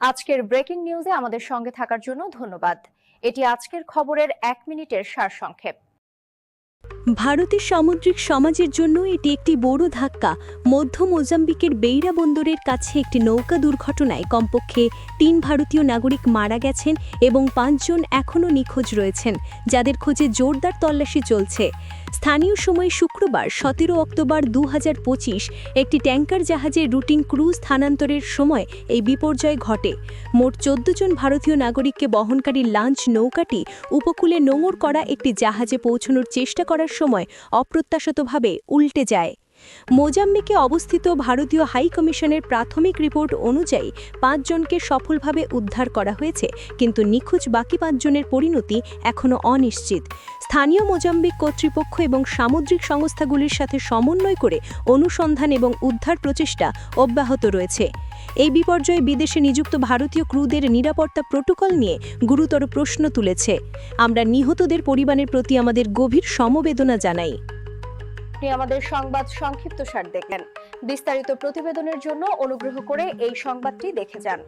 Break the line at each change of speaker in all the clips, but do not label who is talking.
আজকের ব্রেকিং নিউজে আমাদের সঙ্গে থাকার জন্য ধন্যবাদ। এটি আজকের খবরের এক মিনিটের সারসংক্ষেপ।
ভারতের সামুদ্রিক সমাজের জন্য এটি একটি বড় ধাক্কা। মধ্য মোজাম্বিকের বেইরা বন্দরের কাছে একটি নৌকা দুর্ঘটনায় কমপক্ষে তিন ভারতীয় নাগরিক মারা গেছেন এবং পাঁচজন এখনও নিখোঁজ রয়েছেন, যাদের খোঁজে জোরদার তল্লাশি চলছে। স্থানীয় সময় শুক্রবার সতেরো অক্টোবর দু হাজার পঁচিশ একটি ট্যাঙ্কার জাহাজে রুটিন ক্রুজ স্থানান্তরের সময় এই বিপর্যয় ঘটে। মোট চোদ্দ জন ভারতীয় নাগরিককে বহনকারী লাঞ্চ নৌকাটি উপকূলে নোঙর করা একটি জাহাজে পৌঁছানোর চেষ্টা করার সময় অপ্রত্যাশিতভাবে উল্টে যায়। মোজাম্বিকে অবস্থিত ভারতীয় হাই কমিশনের প্রাথমিক রিপোর্ট অনুযায়ী পাঁচজনকে সফলভাবে উদ্ধার করা হয়েছে, কিন্তু নিখোঁজ বাকি পাঁচজনের পরিণতি এখনও অনিশ্চিত। স্থানীয় মোজাম্বিক কর্তৃপক্ষ এবং সামুদ্রিক সংস্থাগুলির সাথে সমন্বয় করে অনুসন্ধান এবং উদ্ধার প্রচেষ্টা অব্যাহত রয়েছে। এই বিপর্যয়ে বিদেশে নিযুক্ত ভারতীয় ক্রুদের নিরাপত্তা প্রোটোকল নিয়ে গুরুতর প্রশ্ন তুলেছে। আমরা নিহতদের পরিবারের প্রতি আমাদের গভীর সমবেদনা জানাই।
আপনি আমাদের সংবাদ সংক্ষিপ্তসার দেখলেন বিস্তারিত প্রতিবেদনের জন্য অনুগ্রহ করে এই সংবাদটি দেখে যান।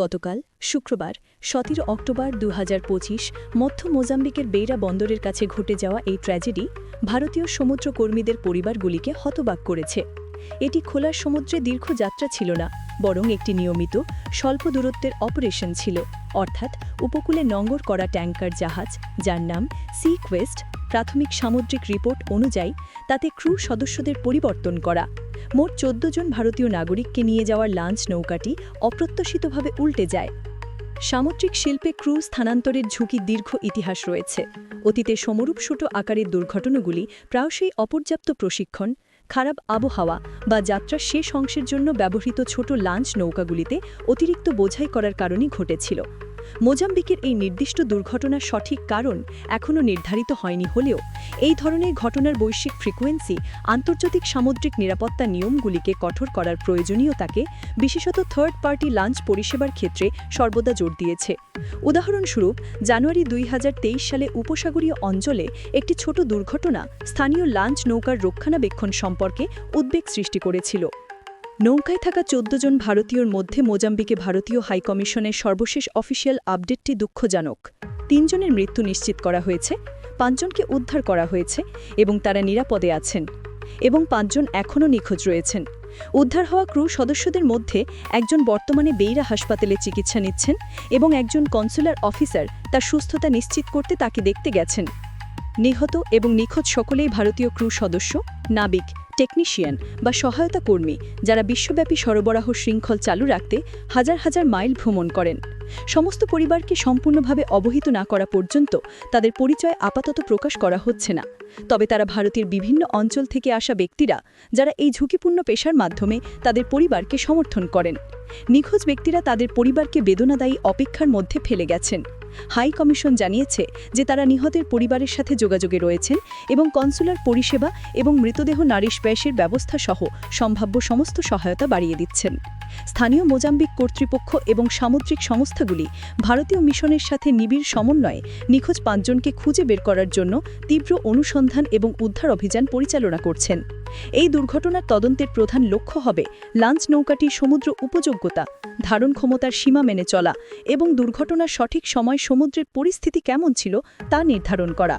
গতকাল শুক্রবার, সতেরো অক্টোবর দু মধ্য মোজাম্বিকের বেইরা বন্দরের কাছে ঘটে যাওয়া এই ট্র্যাজেডি ভারতীয় সমুদ্র কর্মীদের পরিবারগুলিকে হতবাক করেছে। এটি খোলা সমুদ্রে দীর্ঘ যাত্রা ছিল না, বরং একটি নিয়মিত, স্বল্প দূরত্বের অপারেশন ছিল। অর্থাৎ উপকূলে নঙ্গর করা ট্যাঙ্কার জাহাজ, যার নাম সি কোয়েস্ট প্রাথমিক সামুদ্রিক রিপোর্ট অনুযায়ী তাতে ক্রু সদস্যদের পরিবর্তন করা। মোট চোদ্দ জন ভারতীয় নাগরিককে নিয়ে যাওয়ার লাঞ্চ নৌকাটি অপ্রত্যাশিতভাবে উল্টে যায়। সামুদ্রিক শিল্পে ক্রু স্থানান্তরের ঝুঁকি দীর্ঘ ইতিহাস রয়েছে। অতীতে সমরূপসূট আকারের দুর্ঘটনাগুলি প্রায়শই অপর্যাপ্ত প্রশিক্ষণ, খারাপ আবহাওয়া বা যাত্রার শেষ অংশের জন্য ব্যবহৃত ছোট লাঞ্চ নৌকাগুলিতে অতিরিক্ত বোঝাই করার কারণেই ঘটেছিল। মোজাম্বিকের এই নির্দিষ্ট দুর্ঘটনার সঠিক কারণ এখনও নির্ধারিত হয়নি হলেও এই ধরনের ঘটনার বৈশ্বিক ফ্রিকোয়েন্সি, আন্তর্জাতিক সামুদ্রিক নিরাপত্তা নিয়মগুলিকে কঠোর করার প্রয়োজনীয়তাকে বিশেষত থার্ড পার্টি লাঞ্চ পরিষেবার ক্ষেত্রে সর্বদা জোর দিয়েছে। উদাহরণস্বরূপ, জানুয়ারি দুই হাজার তেইশ সালে উপসাগরীয় অঞ্চলে একটি ছোট দুর্ঘটনা স্থানীয় লাঞ্চ নৌকার রক্ষণাবেক্ষণ সম্পর্কে উদ্বেগ সৃষ্টি করেছিল। নৌকায় থাকা চোদ্দ জন ভারতীয়র মধ্যে মোজাম্বিকে ভারতীয় হাইকমিশনের সর্বশেষ অফিসিয়াল আপডেটটি দুঃখজনক। তিনজনের মৃত্যু নিশ্চিত করা হয়েছে পাঁচজনকে উদ্ধার করা হয়েছে এবং তারা নিরাপদে আছেন এবং পাঁচজন এখনও নিখোঁজ রয়েছেন। উদ্ধার হওয়া ক্রু সদস্যদের মধ্যে একজন বর্তমানে বেইরা হাসপাতালে চিকিৎসা নিচ্ছেন এবং একজন কনসুলার অফিসার তার সুস্থতা নিশ্চিত করতে তাকে দেখতে গেছেন। নিহত এবং নিখোঁজ সকলেই ভারতীয় ক্রু সদস্য, নাবিক টেকনিশিয়ান বা সহায়তা কর্মী যারা বিশ্বব্যাপী সরবরাহ শৃঙ্খল চালু রাখতে হাজার হাজার মাইল ভ্রমণ করেন। সমস্ত পরিবারকে সম্পূর্ণভাবে অবহিত না করা পর্যন্ত তাদের পরিচয় আপাতত প্রকাশ করা হচ্ছে না। তবে তারা ভারতের বিভিন্ন অঞ্চল থেকে আসা ব্যক্তিরা, যারা এই ঝুঁকিপূর্ণ পেশার মাধ্যমে তাদের পরিবারকে সমর্থন করেন। নিখোঁজ ব্যক্তিরা তাদের পরিবারকে বেদনাদায়ী অপেক্ষার মধ্যে ফেলে গেছেন। হাই কমিশন জানিয়েছে যে তারা নিহতের পরিবারের সাথে যোগাযোগে রয়েছেন এবং কনসুলার পরিষেবা এবং মৃতদেহ নারী ব্যবস্থা সহ সম্ভাব্য সমস্ত সহায়তা বাড়িয়ে দিচ্ছেন। স্থানীয় মোজাম্বিক কর্তৃপক্ষ এবং সামুদ্রিক সংস্থাগুলি ভারতীয় মিশনের সাথে নিবিড় সমন্বয়ে নিখোঁজ পাঁচজনকে খুঁজে বের করার জন্য তীব্র অনুসন্ধান এবং উদ্ধার অভিযান পরিচালনা করছেন। এই দুর্ঘটনার তদন্তের প্রধান লক্ষ্য হবে লাঞ্চ নৌকাটির সমুদ্র উপযোগ্যতা, ধারণ ক্ষমতার সীমা মেনে চলা এবং দুর্ঘটনার সঠিক সময় সমুদ্রের পরিস্থিতি কেমন ছিল তা নির্ধারণ করা।